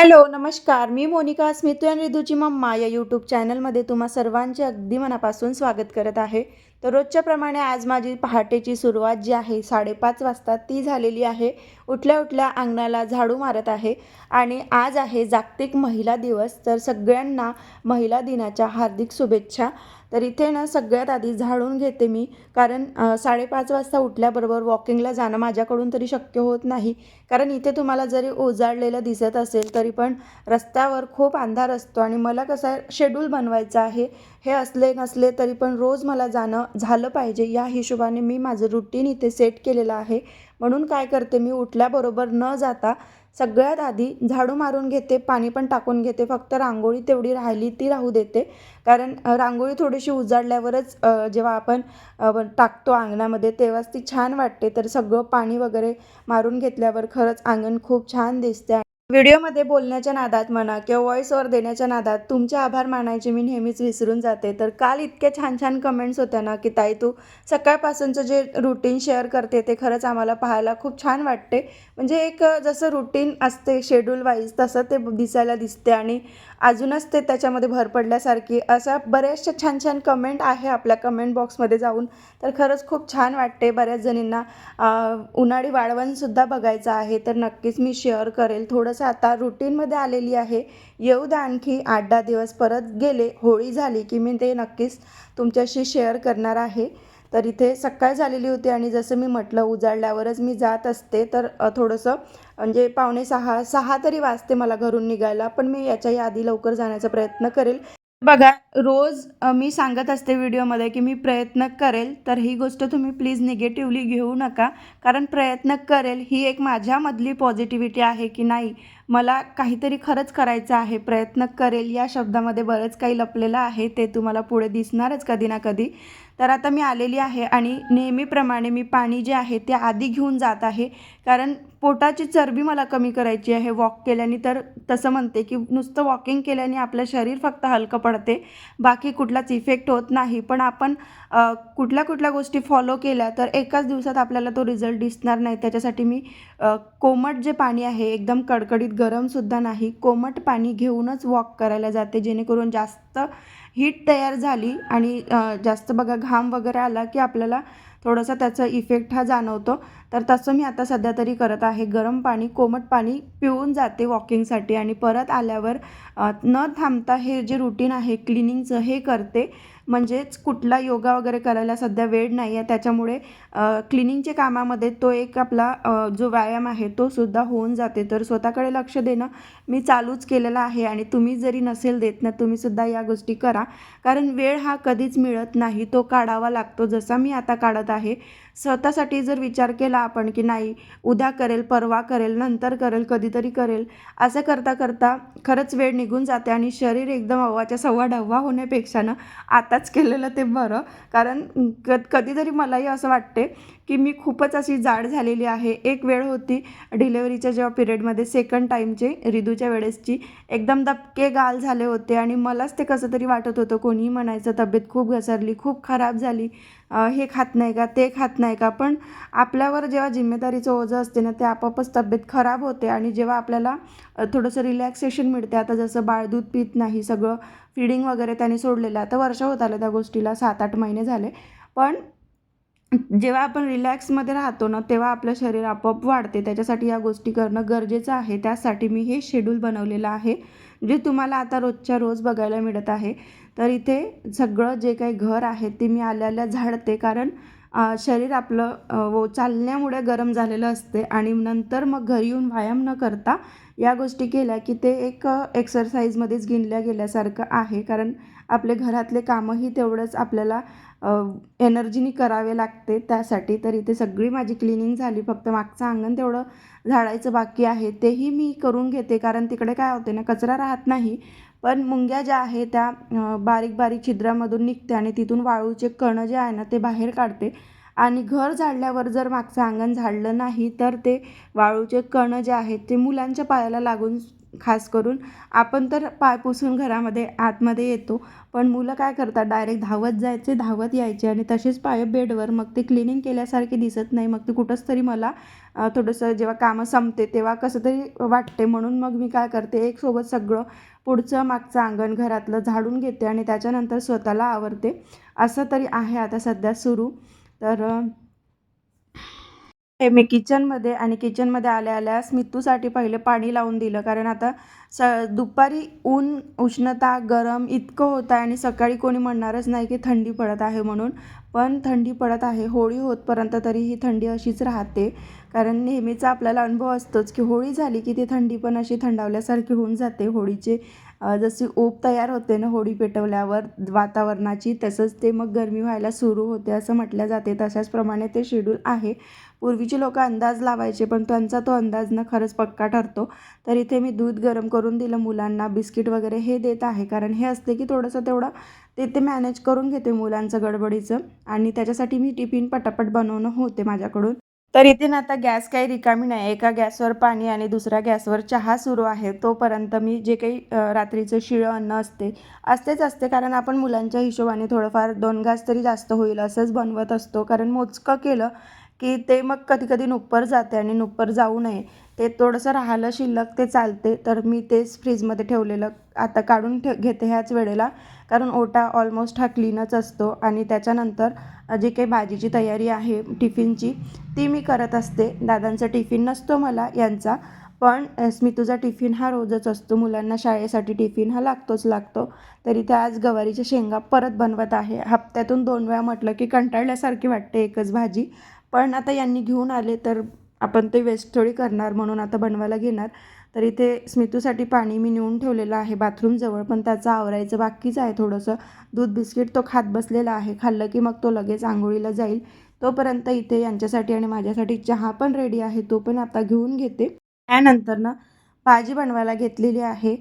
Hello नमस्कार. मी Monica Smitu and रिधूची मम्मा या यूट्यूब चॅनलमध्ये तुम्हा सर्वांचे अगदी मनापासून स्वागत करत आहे. तर रोजच्या प्रमाणे आज माझी पहाटेची सुरुवात जी आहे साडेपाच वाजता ती झालेली आहे. उठल्या उठल्या अंगणाला झाडू मारत आहे आणि आज आहे जागतिक महिला दिवस. तर सगळ्यांना महिला दिनाच्या हार्दिक शुभेच्छा. तर इथे ना सगळ्यात आधी झाडून घेते मी कारण साडेपाच वाजता उठल्याबरोबर वॉकिंगला जाणं माझ्याकडून तरी शक्य होत नाही. कारण इथे तुम्हाला जरी ओजाडलेलं दिसत असेल तरी पण रस्त्यावर खूप अंधार असतो आणि मला कसं शेड्यूल बनवायचं आहे हे असले नसले तरी पण रोज मला जाणं झालं पाहिजे. या हिशोबाने मी माझं रुटीन इथे सेट केलेलं आहे. म्हणून काय करते मी उठल्याबरोबर न जाता सगळ्यात आधी झाडू मारून घेते पाणी पण टाकून घेते फक्त रांगोळी तेवढी राहिली ती राहू देते. कारण रांगोळी थोडीशी उजाडल्यावरच जेव्हा आपण टाकतो अंगणामध्ये तेव्हाच ती छान वाटते. तर सगळं पाणी वगैरे मारून घेतल्यावर खरंच अंगण खूप छान दिसते. व्हिडिओमध्ये बोलण्याच्या नादात म्हणा किंवा व्हॉइस ओव्हर देण्याच्या नादात तुमचे आभार मानायचे मी नेहमीच विसरून जाते. तर काल इतक्या छान छान कमेंट्स होत्या ना की ताई तू सकाळपासूनचं जे रुटीन शेअर करते ते खरंच आम्हाला पाहायला खूप छान वाटते. म्हणजे एक जसं रुटीन असते शेड्यूल वाईज तसं ते दिसायला दिसते आणि अजूनच ते त्याच्यामध्ये भर पडल्यासारखी अशा बऱ्याचशा छान छान कमेंट आहे आपल्या कमेंट बॉक्समध्ये जाऊन. तर खरंच खूप छान वाटते बऱ्याच जणींना. उन्हाळी वाळवणसुद्धा बघायचं आहे तर नक्कीच मी शेअर करेल. थोडंसं आता रुटीनमध्ये आलेली आहे. येऊ द्या आणखी आठ दहा दिवस परत गेले होळी झाली की मी ते नक्कीच तुमच्याशी शेअर करणार आहे. तर इथे सकाळ झालेली होती आणि जसं मी म्हटलं उजाडल्यावरच मी जात असते. तर थोडंसं म्हणजे पावणे सहा सहा तरी वाजते मला घरून निघायला पण मी याच्याही आधी लवकर जाण्याचा प्रयत्न करेल. बघा रोज मी सांगत असते व्हिडिओमध्ये की मी प्रयत्न करेल तर ही गोष्ट तुम्ही प्लीज निगेटिव्हली घेऊ नका. कारण प्रयत्न करेल ही एक माझ्यामधली पॉझिटिव्हिटी आहे की नाही मला काहीतरी खरंच करायचं आहे प्रयत्न करेल या शब्दामध्ये बरंच काही लपलेलं आहे ते तुम्हाला पुढे दिसणारच कधी ना कधी. तर आता मी आलेली आहे आणि नेहमीप्रमाणे मी पाणी जे आहे ते आधी घेऊन जात आहे. कारण पोटाची चरबी मला कमी करायची आहे वॉक केल्याने. तर तसं म्हणते की नुसतं वॉकिंग केल्याने आपलं शरीर फक्त हलकं पडते. बाकी कुठलाच इफेक्ट होत नाही. पण आपण कुठल्या कुठल्या गोष्टी फॉलो केल्या तर एकाच दिवसात आपल्याला तो रिझल्ट दिसणार नाही. त्याच्यासाठी मी कोमट जे पाणी आहे एकदम कडकडीत गरमसुद्धा नाही. कोमट पाणी घेऊनच वॉक करायला जाते. जेणेकरून जास्त हीट तयार झाली आणि जास्त बघा घाम वगैरे आला की आपल्याला थोडंसं त्याचा इफेक्ट हा जाणवतो. तर तसं मी आता सध्या तरी करत आहे. गरम पाणी कोमट पाणी पिऊन जाते वॉकिंगसाठी आणि परत आल्यावर न थांबता हे जे रुटीन आहे क्लिनिंगचं हे करते. म्हणजेच कुठला योगा वगैरे करायला सध्या वेळ नाही आहे. त्याच्यामुळे क्लिनिंगच्या कामामध्ये तो एक आपला जो व्यायाम आहे तो सुद्धा होऊन जाते. तर स्वतःकडे लक्ष देणं मी चालूच केलेला आहे आणि तुम्ही जरी नसेल देत ना तुम्हीसुद्धा या गोष्टी करा. कारण वेळ हा कधीच मिळत नाही तो काढावा लागतो. जसा मी आता काढत आहे स्वतःसाठी जर विचार केला आपण की नाही उद्या करेल परवा करेल नंतर करेल कधीतरी करेल असं करता करता खरंच वेळ निघून जाते आणि शरीर एकदम अव्वाच्या सव्वा ढव्वा होण्यापेक्षा ना आताच केलेलं ते बरं. कारण क कधीतरी मलाही असं वाटते की मी खूपच अशी जाड झालेली आहे. एक वेळ होती डिलेवरीच्या जेव्हा पिरियडमध्ये सेकंड टाईमचे रिदूच्या वेळेसची एकदम दबके गाल झाले होते आणि मलाच ते कसं तरी वाटत होतं. कोणीही म्हणायचं तब्येत खूप घसरली खूप खराब झाली हे खात नाही का ते खात नाही का? पण आपल्यावर जेव्हा जिम्मेदारीचं ओझं असते ना ते आपोआपच तब्येत खराब होते आणि जेव्हा आपल्याला थोडंसं रिलॅक्सेशन मिळते आता जसं बाळ दूध पित नाही सगळं फिडिंग वगैरे त्याने सोडलेलं आता वर्ष होत आलं त्या गोष्टीला सात आठ महिने झाले. पण जेव्हा आपण रिलॅक्समध्ये राहतो ना तेव्हा आपलं शरीर आपोआप वाढते. त्याच्यासाठी या गोष्टी करणं गरजेचं आहे. त्यासाठी मी हे शेड्यूल बनवलेलं आहे जे तुम्हाला आता रोजच्या रोज बघायला मिळत आहे. तर इथे सगळं जे काही घर आहे ते मी आल्याल्या झाडते. कारण शरीर आपलं व चालण्यामुळे गरम झालेलं असते आणि नंतर मग घरी येऊन व्यायाम न करता या गोष्टी केल्या की ते एक एक्सरसाइजमध्येच गिनल्या गेल्यासारखं आहे. कारण आपले घरातले कामंही तेवढंच आपल्याला एनर्जीनी करावे लागते. त्यासाठी तर इथे सगळी माझी क्लिनिंग झाली. फक्त मागचं अंगण तेवढं झाडायचं बाकी आहे. तेही मी करून घेते. कारण तिकडे काय होते ना कचरा राहत नाही. पण मुंग्या ज्या आहे त्या बारीक बारीक छिद्रामधून निघते आणि तिथून वाळूचे कणं जे आहे ना ते बाहेर काढते. आणि घर झाडल्यावर जर मागचं अंगण झाडलं नाही तर ते वाळूचे कणं जे आहेत ते मुलांच्या पायाला लागून खास करून आपण तर पाय पुसून घरामध्ये आतमध्ये येतो. पण मुलं काय करतात? डायरेक्ट धावत जायचे धावत यायचे आणि तसेच पाय बेडवर. मग ते क्लिनिंग केल्यासारखे दिसत नाही. मग ते कुठंच तरी मला थोडंसं जेव्हा कामं संपते तेव्हा कसं तरी वाटते. म्हणून मग मी काय करते? एक सोबत सगळं पुढचं मागचं अंगण घरातलं झाडून घेते आणि त्याच्यानंतर स्वतःला आवरते. असं तरी आहे आता सध्या सुरू. तर हे मी किचनमध्ये आणि किचनमध्ये आल्या आल्यास स्मितूसाठी पहिले पाणी लावून दिलं. कारण आता स दुपारी ऊन उष्णता गरम इतकं होतं आहे आणि सकाळी कोणी म्हणणारच नाही की थंडी पडत आहे म्हणून. पण थंडी पडत आहे होळी होतपर्यंत तरी ही थंडी अशीच राहते. कारण नेहमीचा आपल्याला अनुभव असतोच की होळी झाली की ती थंडी पण अशी थंडावल्यासारखी होऊन जाते. होळीचे जशी ऊब तयार होते ना होळी पेटवल्यावर वातावरणाची तसंच ते मग गरमी व्हायला सुरू होते असं म्हटलं जाते. तशाचप्रमाणे ते शेड्यूल आहे. पूर्वीची लोक अंदाज लावायचे पण त्यांचा तो अंदाज ना खरंच पक्का ठरतो. तर इथे मी दूध गरम करून दिलं मुलांना बिस्किट वगैरे हे देत आहे. कारण हे असते की थोडंसं तेवढं ते ते मॅनेज करून घेते मुलांचं गडबडीचं. आणि त्याच्यासाठी मी टिफिन पटापट बनवणं होते माझ्याकडून. तर इथे ना आता गॅस काही रिकामी नाही. एका गॅसवर पाणी आणि दुसऱ्या गॅसवर चहा सुरू आहे. तोपर्यंत मी जे काही रात्रीचं शिळं अन्न असते असतेच असते. कारण आपण मुलांच्या हिशोबाने थोडंफार दोन घास तरी जास्त होईल असंच बनवत असतो. कारण मोजकं केलं की ते मग कधी कधी नुप्पर जाते आणि नुप्पर जाऊ नये. ते थोडंसं राहिलं शिल्लक ते चालते. तर मी तेच फ्रीजमध्ये ठेवलेलं आता काढून ठे घेते ह्याच वेळेला. कारण ओटा ऑलमोस्ट हा क्लीनच असतो आणि त्याच्यानंतर जी काही भाजीची तयारी आहे टिफिनची ती मी करत असते. दादांचा टिफिन नसतो मला यांचा. पण स्मितूचा टिफिन हा रोजच असतो. मुलांना शाळेसाठी टिफिन हा लागतोच लागतो. तरी ते आज गवारीच्या शेंगा परत बनवत आहे. हप्त्यातून दोन वेळा म्हटलं की कंटाळल्यासारखी वाटते एकच भाजी. पण आता यांनी घेऊन आले तर आपण ते वेस्ट थोडी करणार म्हणून आता बनवायला घेणार. तर इथे स्मितूसाठी पाणी मी नेऊन ठेवलेलं आहे बाथरूमजवळ पण त्याचं आवरायचं बाकीच आहे थोडंसं. दूध बिस्किट तो खात बसलेला आहे. खाल्लं की मग तो लगेच आंघोळीला जाईल. तोपर्यंत इथे यांच्यासाठी आणि माझ्यासाठी चहा पण रेडी आहे. तो पण आता घेऊन घेते. त्यानंतर ना भाजी बनवायला घेतलेली आहे.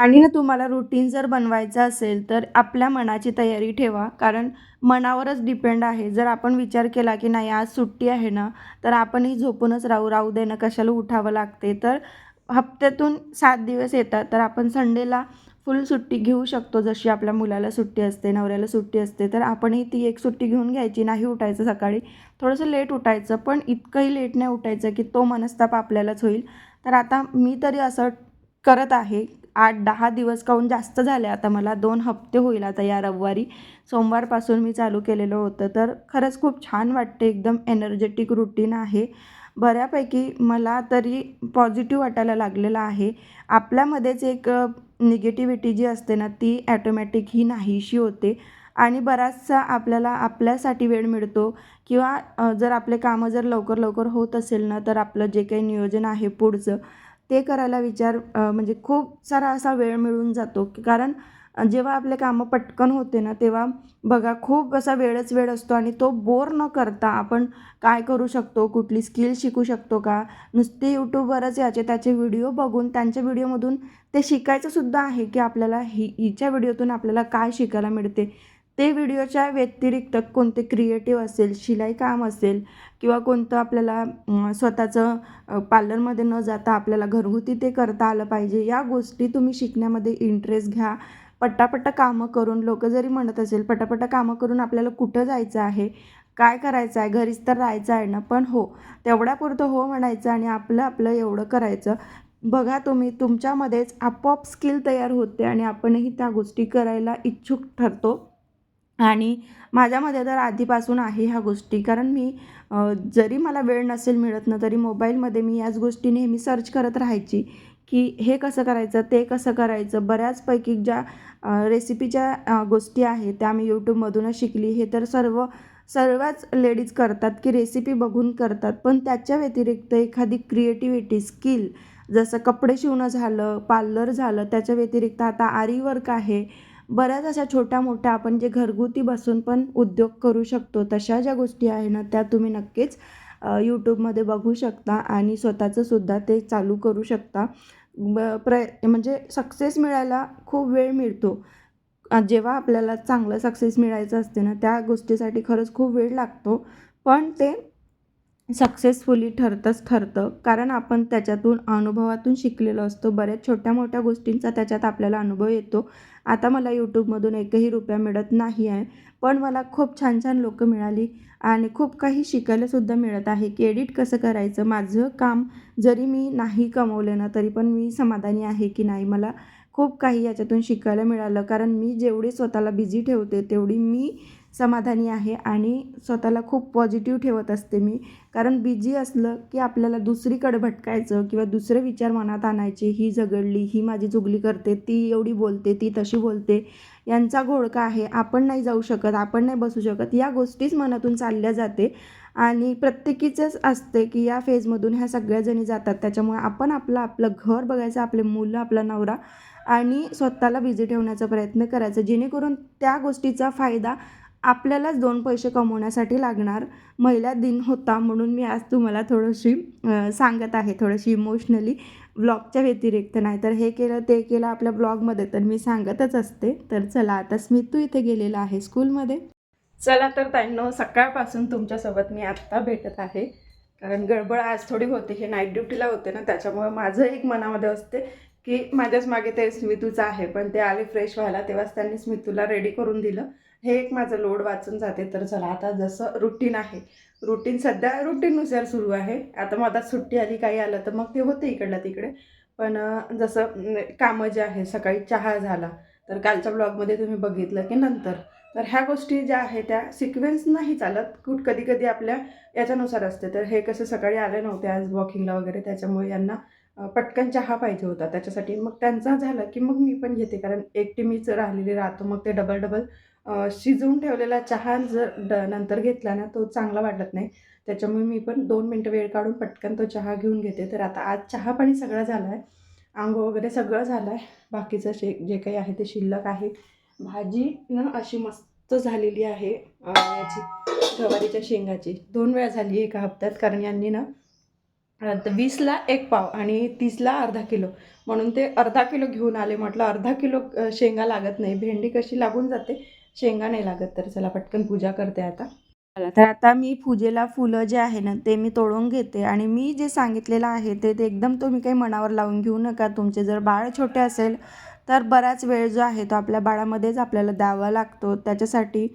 आणि ना तुम्हाला रुटीन जर बनवायचं असेल तर आपल्या मनाची तयारी ठेवा. कारण मनावरच डिपेंड आहे. जर आपण विचार केला की नाही आज सुट्टी आहे ना तर आपणही झोपूनच राहू. राहू दे ना कशाला उठावं लागते? तर हप्त्यातून सात दिवस येतात. तर आपण संडेला फुल सुट्टी घेऊ शकतो. जशी आपल्या मुलाला सुट्टी असते नवऱ्याला सुट्टी असते तर आपणही ती एक सुट्टी घेऊन घ्यायची. नाही उठायचं सकाळी थोडंसं लेट उठायचं. पण इतकंही लेट नाही उठायचं की तो मनस्ताप आपल्यालाच होईल. तर आता मी तरी असं करत आहे आठ दहा दिवस काहून जास्त झाले. आता मला दोन हप्ते होईल आता या रविवारी. सोमवारपासून मी चालू केलेलं होतं. तर खरंच खूप छान वाटते. एकदम एनर्जेटिक रुटीन आहे. बऱ्यापैकी मला तरी पॉझिटिव्ह वाटायला लागलेलं आहे. आपल्यामध्येच एक निगेटिव्हिटी जी असते ना ती ॲटोमॅटिक ही नाहीशी होते. आणि बराचसा आपल्याला आपल्यासाठी वेळ मिळतो. किंवा जर आपले कामं जर लवकर लवकर होत असेल ना तर आपलं जे काही नियोजन आहे पुढचं ते करायला विचार म्हणजे खूप सारा असा वेळ मिळून जातो. की कारण जेव्हा आपले कामं पटकन होते ना तेव्हा बघा खूप असा वेळच वेळ असतो आणि तो बोर न करता आपण काय करू शकतो? कुठली स्किल शिकू शकतो का? नुसते यूट्यूबवरच याचे त्याचे व्हिडिओ बघून त्यांच्या व्हिडिओमधून ते शिकायचंसुद्धा आहे की आपल्याला ही हिच्या व्हिडिओतून आपल्याला काय शिकायला मिळते. ते व्हिडिओच्या व्यतिरिक्त कोणते क्रिएटिव्ह असेल शिलाई काम असेल किंवा कोणतं आपल्याला स्वतःचं पार्लरमध्ये न जाता आपल्याला घरगुती ते करता आलं पाहिजे या गोष्टी तुम्ही शिकण्यामध्ये इंटरेस्ट घ्या. पट्टापट्टा कामं करून लोक जरी म्हणत असेल पटापट कामं करून आपल्याला कुठं जायचं आहे काय करायचं आहे घरीच तर राहायचं आहे ना पण हो तेवढ्यापुरतं हो म्हणायचं आणि आपलं आपलं एवढं करायचं. बघा तुम्ही तुमच्यामध्येच आपोआप स्किल तयार होते आणि आपणही त्या गोष्टी करायला इच्छुक ठरतो. आणि माझ्यामध्ये तर आधीपासून आहे ह्या गोष्टी. कारण मी जरी मला वेळ नसेल मिळत ना तरी मोबाईलमध्ये मी याच गोष्टी नेहमी सर्च करत राहायची. की हे कसं करायचं ते कसं करायचं. बऱ्याचपैकी ज्या रेसिपीच्या गोष्टी आहेत त्या मी यूट्यूबमधूनच शिकली. हे तर सर्व सर्वच लेडीज करतात की रेसिपी बघून करतात. पण त्याच्या व्यतिरिक्त एखादी क्रिएटिव्हिटी स्किल जसं कपडे शिवणं झालं पार्लर झालं त्याच्या व्यतिरिक्त आता आरी वर्क आहे. बऱ्याच अशा छोट्या मोठ्या आपण जे घरगुती बसून पण उद्योग करू शकतो तशा ज्या गोष्टी आहे ना त्या तुम्ही नक्कीच यूट्यूबमध्ये बघू शकता आणि स्वतःचं सुद्धा ते चालू करू शकता. ब म्हणजे सक्सेस मिळायला खूप वेळ मिळतो. जेव्हा आपल्याला चांगलं सक्सेस मिळायचं असते ना त्या गोष्टीसाठी खरंच खूप वेळ लागतो. पण ते सक्सेसफुली ठरतंच ठरतं. कारण आपण त्याच्यातून अनुभवातून शिकलेलो असतो. बऱ्याच छोट्या मोठ्या गोष्टींचा त्याच्यात आपल्याला अनुभव येतो. आता मला यूट्यूबमधून एकही रुपया मिळत नाही आहे. पण मला खूप छान छान लोकं मिळाली आणि खूप काही शिकायलासुद्धा मिळत आहे की एडिट कसं करायचं माझं काम जरी मी नाही कमवलं ना तरी पण मी समाधानी आहे की नाही. मला खूप काही याच्यातून शिकायला मिळालं. कारण मी जेवढी स्वतःला बिझी ठेवते तेवढी मी समाधानी आहे आणि स्वतःला खूप पॉझिटिव्ह ठेवत असते मी. कारण बिझी असलं की आपल्याला दुसरीकडे भटकायचं किंवा दुसरे विचार मनात आणायचे ही झगडली ही माझी चुगली करते ती एवढी बोलते ती तशी बोलते. यांचा घोळका आहे आपण नाही जाऊ शकत आपण नाही बसू शकत. या गोष्टीच मनातून चालल्या जाते आणि प्रत्येकीचंच असते की या फेजमधून ह्या सगळ्याजणी जातात. त्याच्यामुळे आपण आपलं आपलं घर बघायचं आपले मुलं आपला नवरा आणि स्वतःला बिझी ठेवण्याचा प्रयत्न करायचा. जेणेकरून त्या गोष्टीचा फायदा आपल्यालाच दोन पैसे कमवण्यासाठी लागणार. महिला दिन होता म्हणून मी आज तुम्हाला थोडीशी सांगत आहे थोडीशी इमोशनली ब्लॉगच्या व्यतिरिक्त नाही तर हे केलं ते केलं आपल्या ब्लॉगमध्ये तर मी सांगतच असते. तर चला आता स्मितू इथे गेलेला आहे स्कूलमध्ये. चला तर त्यांना सकाळपासून तुमच्यासोबत मी आत्ता भेटत आहे. कारण गडबड आज थोडी होते हे नाईट ड्युटीला होते ना त्याच्यामुळे माझं एक मनामध्ये असते की माझ्याच मागे ते स्मितूचं आहे. पण ते आले फ्रेश व्हायला तेव्हाच त्यांनी स्मितूला रेडी करून दिलं. हे एक माझं लोड वाचून जाते. तर चला आता जसं रुटीन आहे. रुटीन सध्या रुटीननुसार सुरू आहे. आता मग आता सुट्टी आली काही आलं तर मग ते होते इकडलं तिकडे. पण जसं कामं जे आहे सकाळी चहा झाला. तर कालच्या ब्लॉगमध्ये तुम्ही बघितलं की नंतर. तर ह्या गोष्टी ज्या आहेत त्या सिक्वेन्स नाही चालत. कुठ कधी कधी आपल्या याच्यानुसार असते. तर हे कसं सकाळी आले नव्हते आज वॉकिंगला वगैरे त्याच्यामुळे यांना पटकन चहा पाहिजे होता. त्याच्यासाठी मग त्यांचा झालं की मग मी पण घेते. कारण एकटी मीच राहिलेली राहतो. मग ते डबल डबल शिजवून ठेवलेला चहा जर ड नंतर घेतला ना तो चांगला वाटत नाही. त्याच्यामुळे मी पण दोन मिनटं वेळ काढून पटकन तो चहा घेऊन घेते. तर आता आज चहा पाणी सगळं झालं आहे आंघोळ वगैरे सगळं झालं आहे बाकीचं शे जे काही आहे ते शिल्लक आहे. भाजी ना अशी मस्त झालेली आहे याची गवारीच्या शेंगाची. दोन वेळा झाली एका हप्त्यात कारण यांनी ना वीसला एक पाव आणि तीसला अर्धा किलो. म्हणून ते अर्धा किलो घेऊन आले. म्हटलं अर्धा किलो शेंगा लागत नाही. भेंडी कशी लागून जाते? शेंगा नाही लागत तर चला पटकन पूजा करते आता. तर आता मी पूजेला फुलं जे आहे ना ते मी तोडून घेते. आणि मी जे सांगितलेलं आहे ते ते एकदम तुम्ही काही मनावर लावून घेऊ नका. तुमचे जर बाळ छोटे असेल तर बराच वेळ जो आहे तो आपल्या बाळामध्येच आपल्याला द्यावा लागतो. त्याच्यासाठी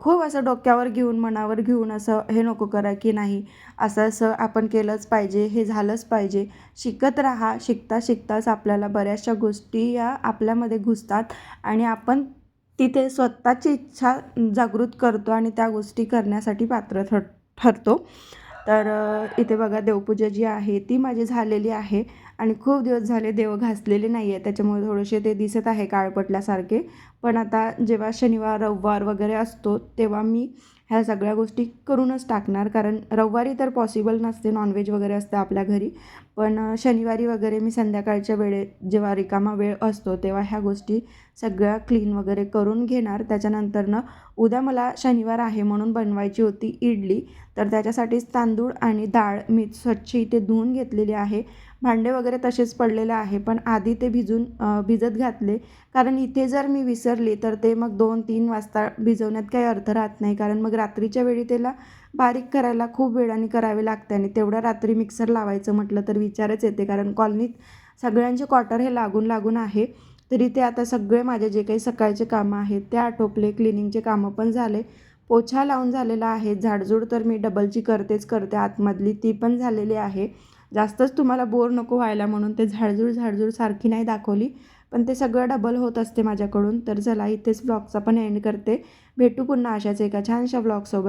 खूप असं डोक्यावर घेऊन मनावर घेऊन असं हे नको करा की नाही असं असं आपण केलंच पाहिजे हे झालंच पाहिजे. शिकत राहा. शिकता शिकताच आपल्याला बऱ्याचशा गोष्टी या आपल्यामध्ये घुसतात. आणि आपण तिथे स्वतःची इच्छा जागृत करतो आणि त्या गोष्टी करण्यासाठी पात्र ठर ठरतो. तर इथे बघा देवपूजा जी आहे ती माझी झालेली आहे आणि खूप दिवस झाले देव घासलेले नाही आहे त्याच्यामुळे थोडेसे ते दिसत आहे काळपटल्यासारखे. पण आता जेव्हा शनिवार रविवार वगैरे असतो तेव्हा मी ह्या सगळ्या गोष्टी करूनच टाकणार. कारण रविवारी तर पॉसिबल नसते नॉनव्हेज वगैरे असतं आपल्या घरी. पण शनिवारी वगैरे मी संध्याकाळच्या वेळेत जेव्हा रिकामा वेळ असतो तेव्हा ह्या गोष्टी सगळ्या क्लीन वगैरे करून घेणार. त्याच्यानंतरनं उद्या मला शनिवार आहे म्हणून बनवायची होती इडली. तर त्याच्यासाठीच तांदूळ आणि डाळ मी स्वच्छ इथे धुवून घेतलेली आहे. भांडे वगैरे तसेच पडलेले आहे पण आधी ते भिजून भिजत घातले. कारण इथे जर मी विसरली तर ते मग दोन तीन वाजता भिजवण्यात काही अर्थ राहत नाही. कारण मग रात्रीच्या वेळी त्याला बारीक करायला खूप वेळाने करावे लागते आणि तेवढ्या रात्री मिक्सर लावायचं म्हटलं तर विचारच येते. कारण कॉलनीत सगळ्यांचे क्वार्टर हे लागून लागून आहे. तरी ते आता सगळे माझे जे काही सकाळचे कामं आहेत ते आटोपले क्लिनिंगचे कामं पण झाले. पोछा लावून झालेला आहे. झाडझूड तर मी डबलची करतेच करते. आतमधली ती पण झालेली आहे. जास्तच तुम्हाला बोर नको व्हायला म्हणून ते झाडझूड झाडझूड सारखी नाही दाखवली. पण ते सगळं डबल होत असते माझ्याकडून. तर चला इथेच ब्लॉगचा पण एंड करते. भेटू पुन्हा अशाच एका छानशा ब्लॉगसोबत